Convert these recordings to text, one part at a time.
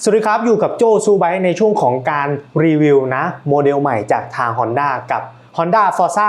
สวัสดีครับ อยู่กับโจซูไบในช่วงของการรีวิวนะ โมเดลใหม่จากทาง Honda กับ Honda Forza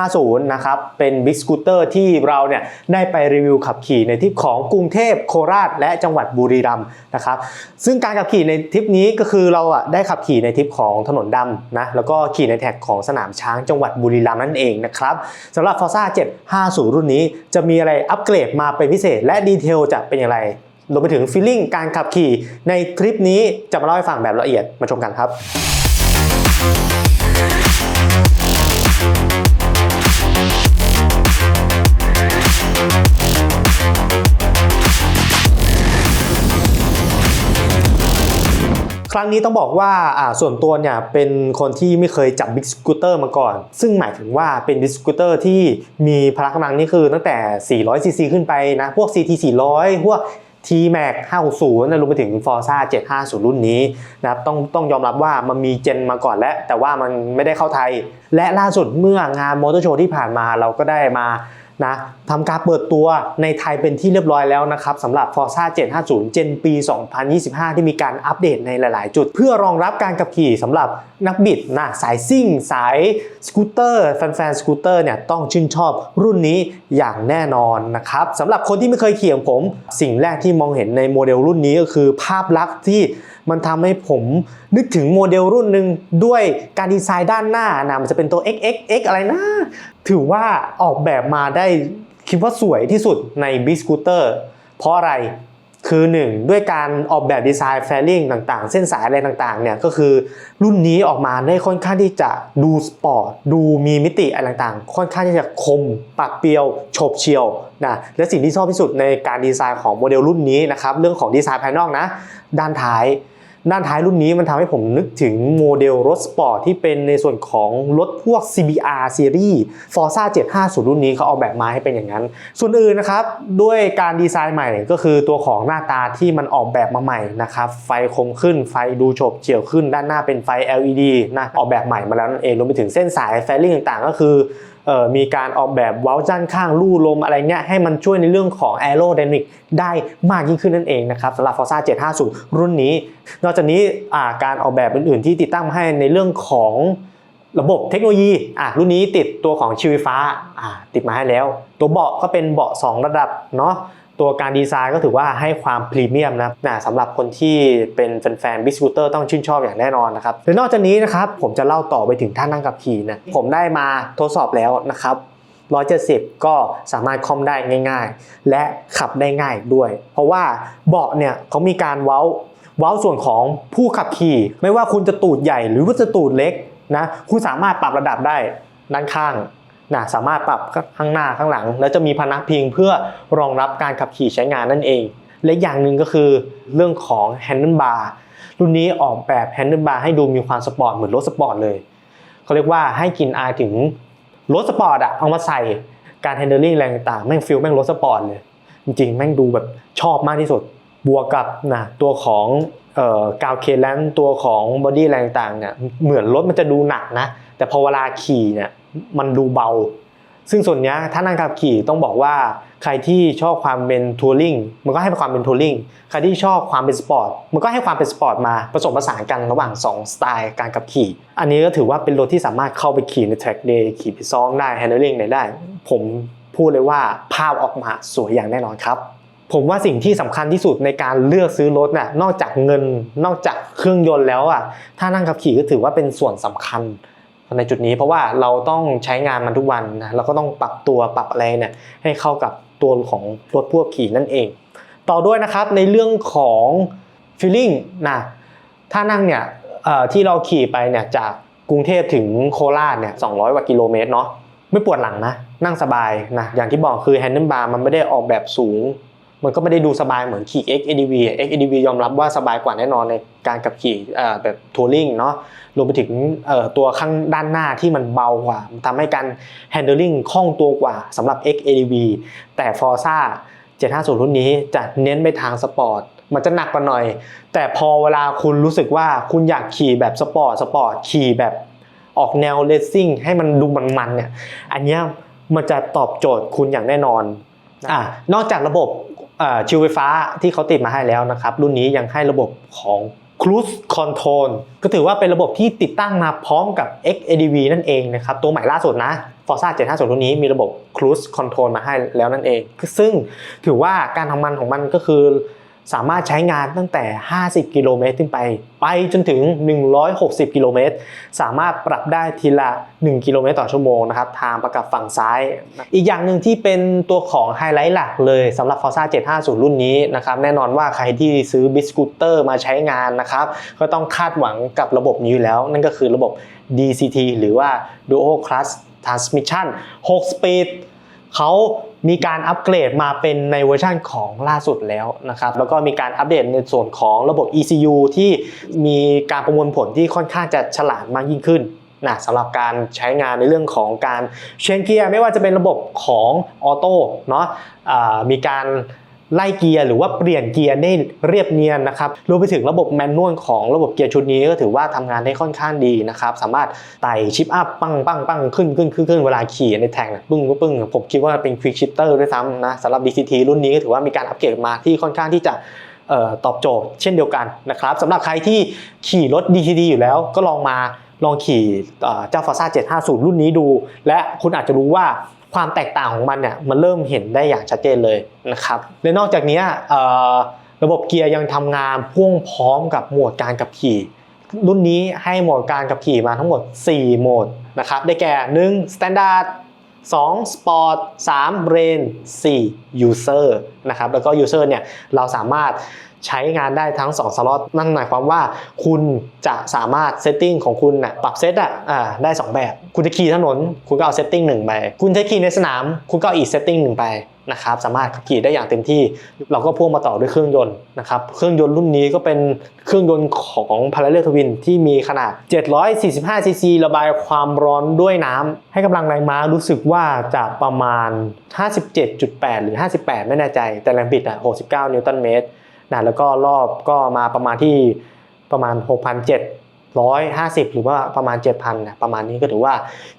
750 นะครับ เป็นบิ๊กสกูตเตอร์ที่เราเนี่ยได้ไปรีวิวขับขี่ในทริปของกรุงเทพโคราช และจังหวัดบุรีรัมย์นะครับ ซึ่งการขับขี่ในทริปนี้ก็คือเราอะได้ขับขี่ในทริปของถนนดำนะ แล้วก็ขี่ในแท็กของสนามช้างจังหวัดบุรีรัมย์นั่นเองนะครับสำหรับ Forza 750 รุ่นนี้จะมีอะไรอัปเกรดมาเป็นพิเศษ และดีเทลจะเป็นอย่างไร รวมไปถึงฟีลลิ่งการขับขี่ในทริปนี้จะมาเล่าให้ฟังแบบละเอียดมาชมกันครับ ครั้งนี้ต้องบอกว่าส่วนตัวเนี่ยเป็นคนที่ไม่เคยจับบิ๊กสกูตเตอร์มาก่อน ซึ่งหมายถึงว่าเป็นบิ๊กสกูตเตอร์ที่มีพละกำลังนี่คือตั้งแต่ 400ซีซีขึ้นไปนะ พวก CT 400 พวก T-Max 560นะรวมไปถึง Forza 750 รุ่นนี้นะครับต้องต้องยอมรับว่ามันมีเจนมาก่อนแล้ว แต่ว่ามันไม่ได้เข้าไทย และล่าสุดเมื่องานมอเตอร์โชว์ที่ผ่านมาเราก็ได้มา นะทำการเปิดตัวในไทยเป็นที่เรียบร้อยแล้วนะครับสำหรับ Forza 750เจนปี 2025 ที่มีการอัปเดตในหลาย ๆ จุด เพื่อรองรับการขับขี่สำหรับนักบิดนะสายซิ่ง สายสกูตเตอร์แฟนๆสกูตเตอร์เนี่ยต้องชื่นชอบรุ่นนี้อย่างแน่นอนนะครับสำหรับคนที่ไม่เคยขี่ของผม สิ่งแรกที่มองเห็นในโมเดลรุ่นนี้ก็คือภาพลักษณ์ที่มันทำให้ผมนึกถึงโมเดลรุ่นหนึ่งด้วยการดีไซน์ด้านหน้านะมันจะเป็นตัว XXX อะไรนะ ถือว่าออกแบบมาได้คิดว่าสวยที่สุดใน b i g Scooter เพราะอะไรคือ 1 ด้วยการออกแบบดีไซน์แฟลิงต่างๆ เส้นสายอะไรต่างๆเนี่ยก็คือรุ่นนี้ออกมาได้ค่อนข้างที่จะดูสปอร์ตดูมีมิติอะไรต่างๆ ค่อนข้างที่จะคมปากเปรียวฉบเฉียวนะและสิ่งที่ชอบที่สุดในการดีไซน์ของโมเดลรุ่นนี้นะครับเรื่องของดีไซน์ภายนอกนะ ด้านท้าย ด้านท้ายรุ่นนี้มันทำให้ผมนึกถึงโมเดลรถสปอร์ตที่เป็นในส่วนของรถพวก CBR Series Forza 750 รุ่นนี้เขาออกแบบมาให้เป็นอย่างนั้น ส่วนอื่นนะครับ ด้วยการดีไซน์ใหม่ก็คือตัวของหน้าตาที่มันออกแบบมาใหม่นะครับ ไฟคมขึ้นไฟดูโฉบเฉี่ยวขึ้น ด้านหน้าเป็นไฟ LED นะออกแบบใหม่มาแล้วนั่นเองรวมไปถึงเส้นสายแฟลิ่งต่างๆ ก็คือ มีการออกแบบเว้าจ้านข้างลู่ลมอะไรเงี้ยให้มันช่วยในเรื่องของ aerodynamic ได้มากยิ่งขึ้นนั่นเองนะครับสำหรับ Forza 750 รุ่นนี้ นอกจากนี้การออกแบบอื่นๆ ที่ติดตั้งมาให้ในเรื่องของระบบเทคโนโลยีอะรุ่นนี้ติดตัวของชีวิฟ้าอะติดมาให้แล้ว ตัวเบาะก็เป็นเบาะ 2 ระดับเนาะ ตัวการดีไซน์ก็ถือว่าให้ความพรีเมียมนะนะสำหรับคนที่เป็นแฟนๆบิสกูเตอร์ต้องชื่นชอบอย่างแน่นอนนะครับและนอกจากนี้นะครับผมจะเล่าต่อไปถึงท่านั่งขับขี่นะผมได้มาทดสอบแล้วนะครับ170 ก็สามารถคอมได้ง่าย ๆ และขับได้ง่ายด้วย เพราะว่าเบาะเนี่ยเขามีการเว้าเว้าส่วนของผู้ขับขี่ ไม่ว่าคุณจะตูดใหญ่หรือว่าจะตูดเล็กนะคุณสามารถปรับระดับได้ด้านข้าง นะสามารถปรับข้างหน้าข้างหลัง แล้วจะมีพนักพิงเพื่อรองรับการขับขี่ใช้งานนั่นเอง และอย่างหนึ่งก็คือเรื่องของแฮนเดิลบาร์รุ่นนี้ออกแบบแฮนเดิลบาร์ให้ดูมีความสปอร์ตเหมือนรถสปอร์ตเลยเขาเรียกว่าให้กลินอายถึงรถสปอร์ตอะเอามาใส่การแฮนเดิลลิ่งอะไรต่างแม่งฟิลแม่งรถสปอร์ตเลย จริงๆ แม่งดูแบบชอบมากที่สุดบวกกับนะตัวของกาวเคแลนตัวของบอดี้อะไรต่างเนี่ยเหมือนรถมันจะดูหนักนะ แต่พอเวลาขี่เนี่ย มันดูเบา ซึ่งส่วนนี้ถ้านั่งขับขี่ต้องบอกว่าใครที่ชอบความเป็นทัวริงมันก็ให้ความเป็นทัวริงใครที่ชอบความเป็นสปอร์ตมันก็ให้ความเป็นสปอร์ตมาผสมผสานกันระหว่าง 2 สไตล์การขับขี่ อันนี้ก็ถือว่าเป็นรถที่สามารถเข้าไปขี่ในแทร็กเดย์ขี่ไปซ้อมได้แฮนด์ลิงได้ ผมพูดเลยว่าภาพออกมาสวยอย่างแน่นอนครับผมว่าสิ่งที่สำคัญที่สุดในการเลือกซื้อรถน่ะนอกจากเงินนอกจากเครื่องยนต์แล้วอะถ้านั่งขับขี่ก็ถือว่าเป็นส่วนสำคัญ ในจุดนี้เพราะว่าเราต้องใช้งานมันทุกวันนะเราก็ต้องปรับตัวปรับอะไรเนี่ยให้เข้ากับตัวของรถพวกขี่นั่นเอง ต่อด้วยนะครับในเรื่องของ feeling นะถ้านั่งเนี่ยที่เราขี่ไปเนี่ยจากกรุงเทพถึงโคราชเนี่ย200กว่ากิโลเมตรเนาะไม่ปวดหลังนะนั่งสบายนะอย่างที่บอกคือแฮนเดิลบาร์มันไม่ได้ออกแบบสูง มันก็ไม่ได้ดูสบายเหมือนขี่ XADV XADV ยอมรับว่าสบายกว่าแน่นอนในการขับขี่แบบทัวริงเนาะรวมไปถึงตัวข้างด้านหน้าที่มันเบากว่าทำให้การ handling คล่องตัวกว่าสำหรับ XADV แต่ Forza 750 รุ่นนี้จะเน้นไปทางสปอร์ตมันจะหนักกว่าหน่อย แต่พอเวลาคุณรู้สึกว่าคุณอยากขี่แบบสปอร์ตสปอร์ตขี่แบบออกแนวเลสซิ่งให้มันดูมันๆเนี่ยอันนี้มันจะตอบโจทย์คุณอย่างแน่นอนอะนอกจากระบบ ชิวไฟฟ้าที่เขาติดมาให้แล้วนะครับ รุ่นนี้ยังให้ระบบของ Cruise Control ก็ถือว่าเป็นระบบที่ติดตั้งมาพร้อมกับ XADV นั่นเองนะครับ ตัวใหม่ล่าสุดนะ Forza 750 รุ่นนี้มีระบบ Cruise Control มาให้แล้วนั่นเอง ซึ่งถือว่าการทำงานของมันก็คือ สามารถใช้งานตั้งแต่ 50 กิโลเมตรขึ้นไป ไปจนถึง 160 กิโลเมตร สามารถปรับได้ทีละ 1 กิโลเมตรต่อชั่วโมงนะครับ ทางประกับฝั่งซ้าย อีกอย่างหนึ่งที่เป็นตัวของไฮไลท์หลักเลยสำหรับ Forza 750 รุ่นนี้นะครับ แน่นอนว่าใครที่ซื้อบิสกูเตอร์มาใช้งานนะครับ ก็ต้องคาดหวังกับระบบนี้อยู่แล้ว นั่นก็คือระบบ DCT หรือว่า Dual Clutch Transmission 6 Speed เขามีการอัปเกรดมาเป็นในเวอร์ชันของล่าสุดแล้วนะครับ แล้วก็มีการอัปเดตในส่วนของระบบ ECU ที่มีการประมวลผลที่ค่อนข้างจะฉลาดมากยิ่งขึ้นนะสำหรับการใช้งานในเรื่องของการเชนเกียร์ไม่ว่าจะเป็นระบบของออโต้เนาะะมีการ ไล่เกียร์หรือว่าเปลี่ยนเกียร์ได้เรียบเนียนนะครับรวมไปถึงระบบแมนนวลของระบบเกียร์ชุดนี้ก็ถือว่าทำงานได้ค่อนข้างดีนะครับสามารถไต่ชิปอัพปังปังปังขึ้นขึ้นขึ้นขึ้นเวลาขี่ในแทงปึ้งปึ้งผมคิดว่าเป็นควิกชิปเตอร์ด้วยซ้ำนะสำหรับ DCT รุ่นนี้ก็ถือว่ามีการอัปเกรดมาที่ค่อนข้างที่จะตอบโจทย์เช่นเดียวกันนะครับสำหรับใครที่ขี่รถ DCT อยู่แล้วก็ลองมา ลองขี่เอ่อเจ้า Forza 750 รุ่นนี้ดู และคุณอาจจะรู้ว่าความแตกต่างของมันเนี่ยมันเริ่มเห็นได้อย่างชัดเจนเลยนะครับและนอกจากนี้ระบบเกียร์ยังทำงานพ่วงพร้อมกับโหมดการขับขี่ รุ่นนี้ให้โหมดการขับขี่มาทั้งหมด 4 โหมดนะครับได้แก่ 1 Standard 2 Sport 3 Brain 4 User นะครับแล้วก็ User เนี่ยเราสามารถ ใช้งานได้ทั้ง 2 สล็อตนั่นหมายความว่าคุณจะสามารถเซตติ้งของคุณนะปรับเซตอะได้ 2 แบบ คุณจะขี่ถนน คุณก็เอาเซตติ้งหนึ่งไป คุณจะขี่ในสนาม คุณก็เอาอีกเซตติ้งหนึ่งไปนะครับสามารถขับขี่ได้อย่างเต็มที่ เราก็พ่วงมาต่อด้วยเครื่องยนต์นะครับเครื่องยนต์รุ่นนี้ก็เป็นเครื่องยนต์ของ Parallel Twin ที่มีขนาด 745 ซีซีระบายความร้อนด้วยน้ำให้กำลังแรงม้ารู้สึกว่าจะประมาณ 57.8 หรือ 58 ไม่แน่ใจ แต่แรงบิดอะ 69 นิวตันเมตร นะแล้วก็รอบก็มาประมาณที่ประมาณ 6,750 หรือว่าประมาณ 7,000นะประมาณนี้ก็ถือว่า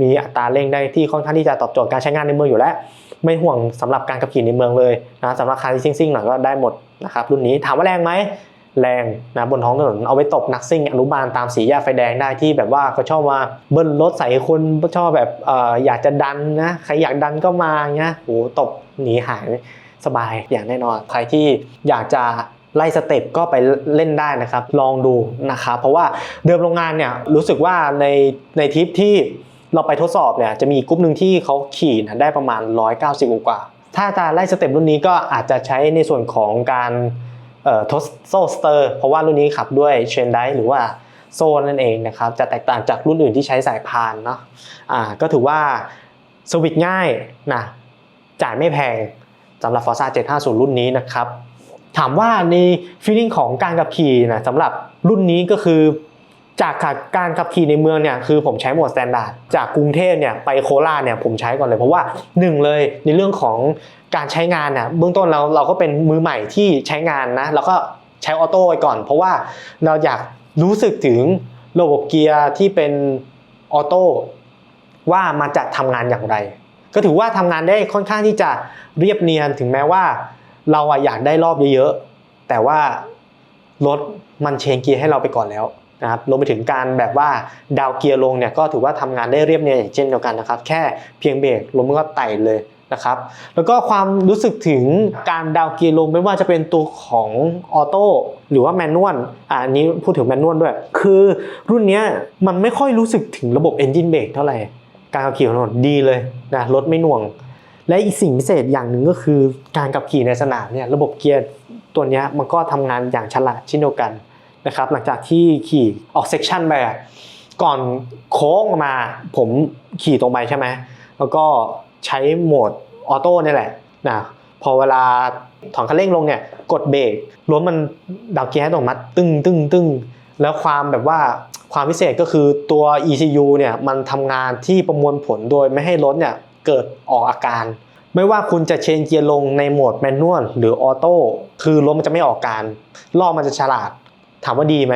มีอัตราเร่งได้ที่ค่อนข้างที่จะตอบโจทย์การใช้งานในเมืองอยู่แล้ว ไม่ห่วงสำหรับการขับขี่ในเมืองเลยนะสำหรับใครที่ซิ่งๆหน่อยก็ได้หมดนะครับรุ่นนี้ถามว่าแรงไหมแรงนะบนท้องถนนเอาไว้ตบนักซิ่งอนุบาลตามสีแยกไฟแดงได้ที่แบบว่าเขาชอบมาเบิ้ลรถใส่คนชอบแบบเอ่ออยากจะดันนะใครอยากดันก็มาเงี้ยโหตบหนีหายสบายอย่างแน่นอน ใครที่อยากจะ ไล่สเต็ปก็ไปเล่นได้นะครับ ลองดูนะครับเพราะว่าเดิมโรงงานเนี่ยรู้สึกว่าในในทริปที่เราไปทดสอบเนี่ยจะมีกลุ่มหนึ่งที่เขาขี่นะได้ประมาณ 190กว่า ถ้าจะไล่สเต็ปรุ่นนี้ก็อาจจะใช้ในส่วนของการเอ่อทดโซ่สเตอร์เพราะว่ารุ่นนี้ขับด้วยเชนไดหรือว่าโซ่นั่นเองนะครับจะแตกต่างจากรุ่นอื่นที่ใช้สายพานเนาะอ่าก็ถือว่าสวิตช์ง่ายนะจ่ายไม่แพงสำหรับ Forza 750 รุ่นนี้นะครับ ถามว่าในฟีลลิ่งของการขับขี่นะสำหรับรุ่นนี้ก็คือ จากการขับขี่ในเมืองเนี่ยคือผมใช้โหมดสแตนดาร์ดจากกรุงเทพเนี่ยไปโคราชเนี่ยผมใช้ก่อนเลย เพราะว่าหนึ่งเลยในเรื่องของการใช้งานเนี่ยเบื้องต้นเราเราก็เป็นมือใหม่ที่ใช้งานนะแล้วก็ใช้ออโต้ไว้ก่อน เพราะว่าเราอยากรู้สึกถึงระบบเกียร์ที่เป็นออโต้ว่ามันจะทำงานอย่างไร ก็ถือว่าทำงานได้ค่อนข้างที่จะเรียบเนียนถึงแม้ว่า เราอะอยากได้รอบเยอะๆ แต่ว่ารถมันเชนเกียร์ให้เราไปก่อนแล้วนะครับรวมไปถึงการแบบว่าดาวเกียร์ลงเนี่ยก็ถือว่าทำงานได้เรียบเนียนอย่างเช่นเดียวกันนะครับ แค่เพียงเบรกลมก็ไต่เลยนะครับ แล้วก็ความรู้สึกถึงการดาวเกียร์ลงไม่ว่าจะเป็นตัวของออโต้หรือว่าแมนนวลอ่าอันนี้พูดถึงแมนนวลด้วย คือรุ่นนี้มันไม่ค่อยรู้สึกถึงระบบเอนจินเบรกเท่าไหร่การขับขี่ของรถดีเลยนะรถไม่หน่วง และอีกสิ่งพิเศษอย่างหนึ่งก็คือการขับขี่ในสนามเนี่ยระบบเกียร์ตัวนี้มันก็ทำงานอย่างฉลาดเช่นเดียวกันนะครับหลังจากที่ขี่ออกเซกชันไปก่อนโค้งมาผมขี่ตรงไปใช่ไหมแล้วก็ใช้โหมดออโต้นี่แหละนะพอเวลาถอนคันเร่งลงเนี่ยกดเบรกรถมันดาวเกียร์ให้อัตโนมัติตึ้งตึ้งตึ้งแล้วความแบบว่าความพิเศษก็คือตัว ECU เนี่ยมันทำงานที่ประมวลผลโดยไม่ให้รถเนี่ย เกิดออกอาการ ไม่ว่าคุณจะเชนเกียร์ลงในโหมดแมนนวลหรือออโต้คือรถมันจะไม่ออกการล้อมันจะฉลาด ถามว่าดีไหม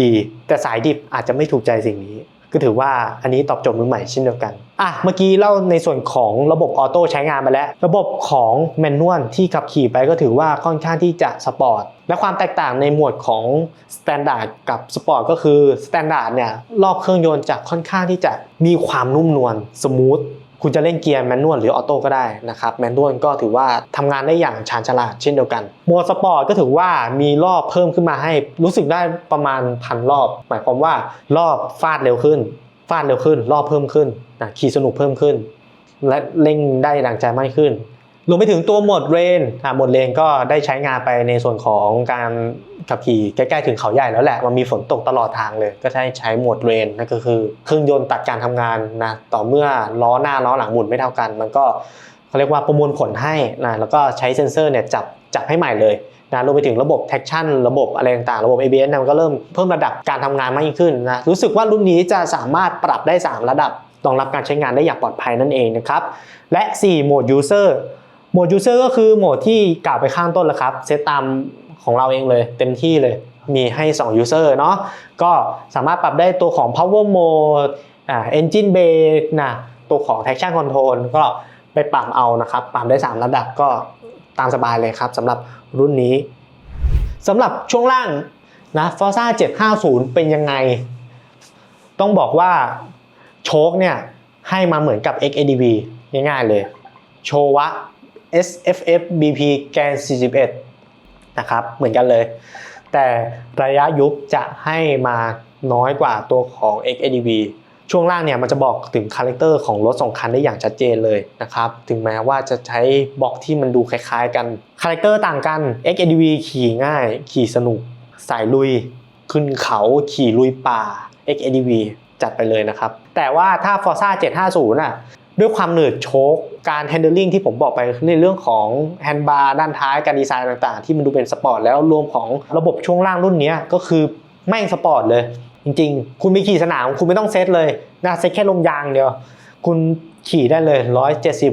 ดี แต่สายดิบอาจจะไม่ถูกใจสิ่งนี้ ก็ถือว่าอันนี้ตอบโจทย์มือใหม่เช่นเดียวกันอะเมื่อกี้เล่าในส่วนของระบบออโต้ใช้งานไปแล้ว ระบบของแมนนวลที่ขับขี่ไปก็ถือว่าค่อนข้างที่จะสปอร์ตและความแตกต่างในหมวดของสแตนดาร์ดกับสปอร์ตก็คือสแตนดาร์ดเนี่ยรอบเครื่องยนต์จะค่อนข้างที่จะมีความนุ่มนวลสมูท คุณจะเล่นเกียร์แมนนวลหรือออโต้ก็ได้นะครับแมนนวลก็ถือว่าทำงานได้อย่างชาญฉลาดเช่นเดียวกันโมดสปอร์ตก็ถือว่ามีรอบเพิ่มขึ้นมาให้รู้สึกได้ประมาณพันรอบ หมายความว่ารอบฟาดเร็วขึ้น ฟาดเร็วขึ้น รอบเพิ่มขึ้นนะขี่สนุกเพิ่มขึ้น และเร่งได้ดังใจมากขึ้น รวมไปถึงตัวหมดเรนอะหมดเรนก็ได้ใช้งานไปในส่วนของการขับขี่ใกล้ๆถึงเขาใหญ่แล้วแหละ มันมีฝนตกตลอดทางเลย ก็ใช้ใช้หมดเรนนั่นก็คือ เครื่องยนต์ตัดการทำงานนะ ต่อเมื่อล้อหน้าล้อหลังหมุนไม่เท่ากัน มันก็เขาเรียกว่าประมวลผลให้นะ แล้วก็ใช้เซ็นเซอร์เนี่ยจับจับให้ใหม่เลยนะรวมไปถึงระบบ traction ระบบอะไรต่างๆ ระบบ ABS นี่ยมันก็เริ่มเพิ่มระดับการทำงานมากยิ่งขึ้นนะ รู้สึกว่ารุ่นนี้จะสามารถปรับได้ 3 ระดับรองรับการใช้งานได้อย่างปลอดภัยนั่นเองนะครับ และ 4 โหมด user โหมด user ก็คือโหมดที่กล่าวไปข้างต้นแล้วครับเซตตามของเราเองเลย เต็มที่เลยมีให้ 2 user เนาะก็สามารถปรับได้ตัวของ power mode อ่า engine brake นะตัวของ traction control ก็ไปปรับเอานะครับ ปรับได้ 3 ระดับก็ตามสบายเลยครับสำหรับรุ่นนี้สำหรับช่วงล่างนะ Forza 750 เป็นยังไง ต้องบอกว่าโชคเนี่ยให้มาเหมือนกับ XADV ง่ายๆเลย โชวะ SFF BP แกน41 นะครับ เหมือนกันเลย แต่ระยะยุบจะให้มาน้อยกว่าตัวของ XADV ช่วงล่างเนี่ยมันจะบอกถึงคาแรคเตอร์ของรถสองคันได้อย่างชัดเจนเลยนะครับ ถึงแม้ว่าจะใช้บล็อกที่มันดูคล้ายๆกันคาแรคเตอร์ต่างกัน XADV ขี่ง่าย ขี่สนุก สายลุย ขึ้นเขาขี่ลุยป่า XADV จัดไปเลยนะครับ แต่ว่าถ้า Forza 750น่ะ ด้วยความเหนืดโชกการ handling ที่ผมบอกไปในเรื่องของแฮนด์บาร์ด้านท้ายการดีไซน์ต่างๆ ที่มันดูเป็นสปอร์ตแล้วรวมของระบบช่วงล่างรุ่นนี้ก็คือแม่งสปอร์ตเลย จริงๆ คุณไปขี่สนามคุณไม่ต้องเซตเลยนะเซตแค่ลมยางเดียว คุณขี่ได้เลย 170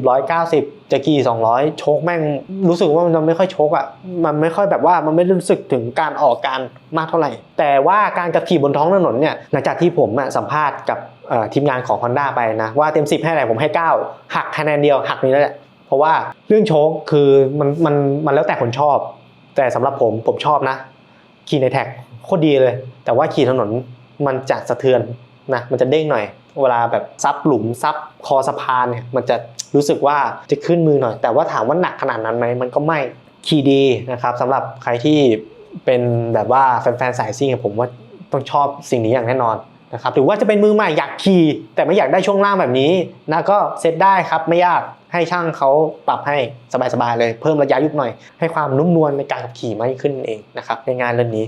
190 จะกี่200โชคแม่งรู้สึกว่ามันไม่ค่อยโชคอะมันไม่ค่อยแบบว่ามันไม่รู้สึกถึงการออกการมากเท่าไหร่ แต่ว่าการขับขี่บนท้องถนนเนี่ยหลังจากที่ผมอะสัมภาษณ์กับเอ่อทีมงานของ Honda ไปนะ ว่าเต็ม 10 ให้อะไรผมให้ 9 หักคะแนนเดียวหักนี้แล้วแหละเพราะว่าเรื่องโชคคือมันมันมันแล้วแต่คนชอบ แต่สำหรับผมผมชอบนะ ขี่ในแท็กโคตรดีเลย แต่ว่าขี่ถนนมันจะสะเทือนนะมันจะเด้งหน่อย เวลาแบบซับหลุมซับคอสะพานเนี่ยมันจะ รู้สึกว่าจะขึ้นมือหน่อย แต่ว่าถามว่าหนักขนาดนั้นไหมมันก็ไม่ขี่ดีนะครับสำหรับใครที่เป็นแบบว่าแฟนๆสายซิ่งผมว่าต้องชอบสิ่งนี้อย่างแน่นอนนะครับหรือว่าจะเป็นมือใหม่อยากขี่แต่ไม่อยากได้ช่วงล่างแบบนี้นะก็เซตได้ครับไม่ยากให้ช่างเขาปรับให้สบายๆเลย เพิ่มระยะยุบหน่อย ให้ความนุ่มนวลในการขับขี่มากขึ้นเองนะครับในงานเรื่องนี้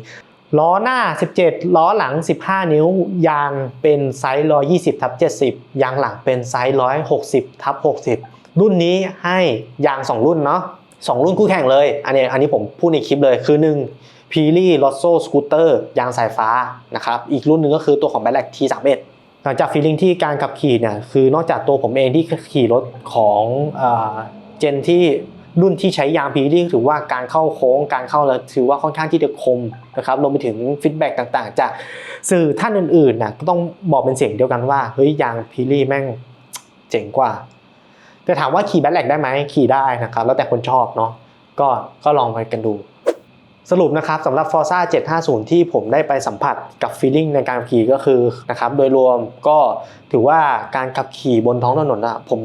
ล้อหน้า 17 ล้อหลัง 15 นิ้ว ยางเป็นไซส์ 120ทับ70 ยางหลังเป็นไซส์ 160ทับ60 รุ่นนี้ให้ยาง 2 รุ่นเนาะ2รุ่นคู่แข่งเลย อันนี้อันนี้ผมพูดในคลิปเลยคือ 1 p i l i l o s s o Scooter ยางสายฟ้านะครับ อีกรุ่นหนึ่งก็คือตัวของ b a l a c T31 หลังจากฟีลลิ่งที่การขับขี่เนี่ยคือนอกจากตัวผมเองที่ขี่รถของเจนที่ รุ่นที่ใช้ยางพีที่ถือว่าการเข้าโค้งการเข้าแล้วถือว่าค่อนข้างที่จะคมนะครับรวมไปถึงฟีดแบ็กต่างๆ จากสื่อท่านอื่นๆนะก็ต้องบอกเป็นเสียงเดียวกันว่าเฮ้ยยางพีรี่แม่งเจ๋งกว่าแต่ถามว่าขี่แบทแลกได้ไหมขี่ได้นะครับแล้วแต่คนชอบเนาะก็ก็ลองไปกันดู สรุปนะครับสำหรับ Forza 750 ที่ผมได้ไปสัมผัสกับฟีลลิ่งในการขับขี่ก็คือนะครับโดยรวมก็ถือว่าการขับขี่บนท้องถนนอะผม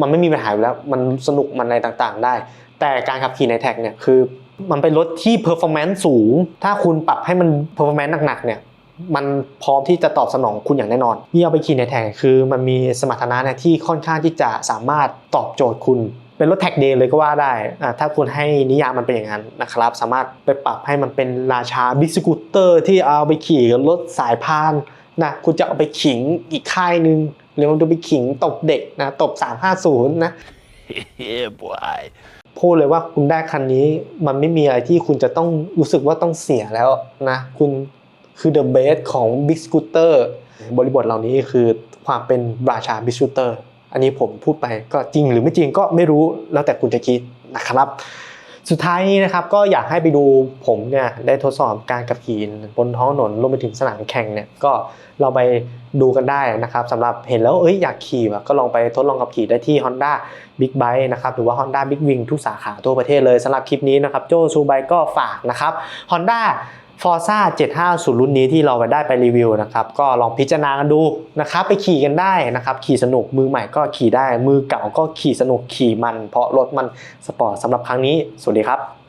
มันไม่มีปัญหาอยู่แล้วมันสนุกมันอะไรต่างๆ ได้ แต่การขับขี่ในแท็กเนี่ยคือ มันเป็นรถที่ performance สูง ถ้าคุณปรับให้มัน performance หนักๆเนี่ยมันพร้อมที่จะตอบสนองคุณอย่างแน่นอนที่เอาไปขี่ในแท็กคือมันมีสมรรถนะเนี่ยที่ค่อนข้างที่จะสามารถตอบโจทย์คุณ เป็นรถแท็กเดย์เลยก็ว่าได้อ่าถ้าคุณให้นิยามมันเป็นอย่างนั้นนะครับ สามารถไปปรับให้มันเป็นราชาบิ๊กสกูตเตอร์ที่เอาไปขี่กับรถสายพานนะ คุณจะเอาไปขิงอีกค่ายหนึ่งหรือมันจะไปขิงตบเด็กนะ ตบ 350 นะ yeah, boy. พูดเลยว่าคุณได้คันนี้มันไม่มีอะไรที่คุณจะต้องรู้สึกว่าต้องเสียแล้วนะ คุณคือ the best ของ Big Scooter บริบทเหล่านี้คือความเป็นราชา Big Scooter อั อันนี้ผมพูดไปก็จริงหรือไม่จริงก็ไม่รู้แล้วแต่คุณจะคิดนะครับ สุดท้ายนี้นะครับก็อยากให้ไปดูผมเนี่ยได้ทดสอบการขับขี่บนท้องถนนรวมไปถึงสนามแข่งเนี่ยก็เราไปดูกันได้นะครับสำหรับเห็นแล้วเอ้ยอยากขี่แบบก็ลองไปทดลองขับขี่ได้ที่ Honda Big Bike นะครับหรือว่า Honda Big Wing ทุกสาขาทั่วประเทศเลยสำหรับคลิปนี้นะครับโจซูไบก็ฝากนะครับ Honda ฟอร์ซ่า750รุ่นนี้ที่เราไปได้ไปรีวิวนะครับก็ลองพิจารณากันดูนะครับไปขี่กันได้นะครับขี่สนุกมือใหม่ก็ขี่ได้ มือเก่าก็ขี่สนุกขี่มัน เพราะรถมันสปอร์ตสำหรับครั้งนี้ สวัสดีครับ